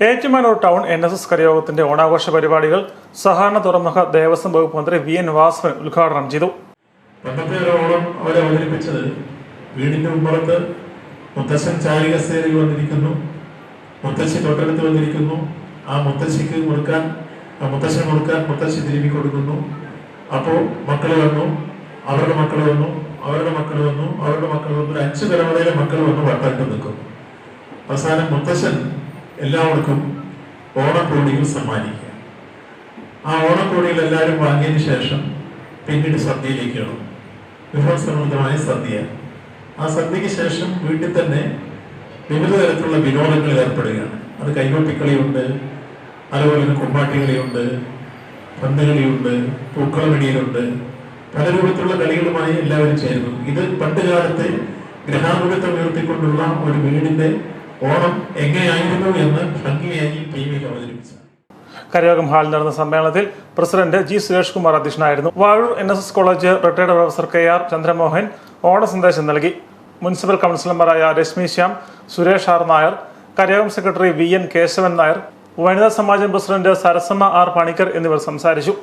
Ettumanoor town N S S കരയോഗത്തിന്റെ ഓണാഘോഷ പരിപാടികൾ സഹകരണ തുറമുഖ ദേവസ്വം വകുപ്പ് മന്ത്രി വി എൻ വാസവൻ ഉദ്ഘാടനം ചെയ്തു. പണ്ടത്തെ അവരെ അവതരിപ്പിച്ചത് വീടിന്റെ ഉമ്മറത്ത് മുത്തശ്ശൻ ചാരികസേരി വന്നിരിക്കുന്നു. മുത്തശ്ശി തൊട്ടടുത്ത് വന്നിരിക്കുന്നു. ആ മുത്തശ്ശിക്ക് മുറുക്കാൻ മുത്തശ്ശൻ മുറുക്കാൻ മുത്തശ്ശി തിരുമ്പി കൊടുക്കുന്നു. അപ്പോൾ മക്കൾ വന്നു അവരുടെ മക്കൾ വന്നു അവരുടെ മക്കൾ വന്നു അവരുടെ മക്കൾ വന്നു അഞ്ചു തലമുറയിലെ മക്കൾ വന്നു വട്ടമിട്ട് നിൽക്കും അവസാനം മുത്തശ്ശൻ എല്ലാവർക്കും ഓണക്കോടികൾ സമ്മാനിക്കുക. ആ ഓണക്കോടികൾ എല്ലാവരും വാങ്ങിയതിന് ശേഷം പിന്നീട് സദ്യയിലേക്ക് ഇടും വിഭവസമൃദ്ധമായ സദ്യ. ആ സദ്യക്ക് ശേഷം വീട്ടിൽ തന്നെ വിവിധ തരത്തിലുള്ള വിനോദങ്ങളിൽ ഏർപ്പെടുകയാണ്. അത് കൈകൊട്ടിക്കളിയുണ്ട് അതുപോലെ തന്നെ കുമ്പാട്ടികളിയുണ്ട് പന്തുകളിയുണ്ട് പൂക്കളമിടിയിലുണ്ട്. പല രൂപത്തിലുള്ള കളികളുമായി എല്ലാവരും ചേരുന്നു. ഇത് പണ്ട് കാലത്തെ ഗ്രഹാമുഖത്തെ ഉയർത്തിക്കൊണ്ടുള്ള ഒരു വീടിന്റെ ഓണം എങ്ങനെയായിരുന്നു എന്ന് ഭംഗിയായി ടി വിയിൽ അവതരിപ്പിച്ചു. കരയോഗം ഹാളിൽ നടന്ന സമ്മേളനത്തിൽ പ്രസിഡന്റ് ജി സുരേഷ് കുമാർ അധ്യക്ഷനായിരുന്നു. Vazhoor N S S college retired professor K R Chandramohan ഓണ സന്ദേശം നൽകി. മുനിസിപ്പൽ കൗൺസിലർമാരായ Reshmi Shyam Suresh R Nair കരയോഗം secretary V N Keshavan Nair വനിതാ സമാജം പ്രസിഡന്റ് സരസമ്മ ആർ പണിക്കർ എന്നിവർ സംസാരിച്ചു.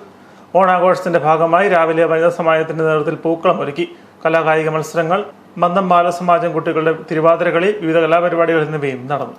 ഓണാഘോഷത്തിന്റെ ഭാഗമായി രാവിലെ വനിതാ സമാജത്തിന്റെ നേതൃത്വത്തിൽ പൂക്കളം ഒരുക്കി. കലാകായിക മത്സരങ്ങൾ മന്ദം ബാലസമാജം കുട്ടികളുടെ തിരുവാതിരകളി വിവിധ കലാപരിപാടികൾ എന്നിവയും നടന്നു.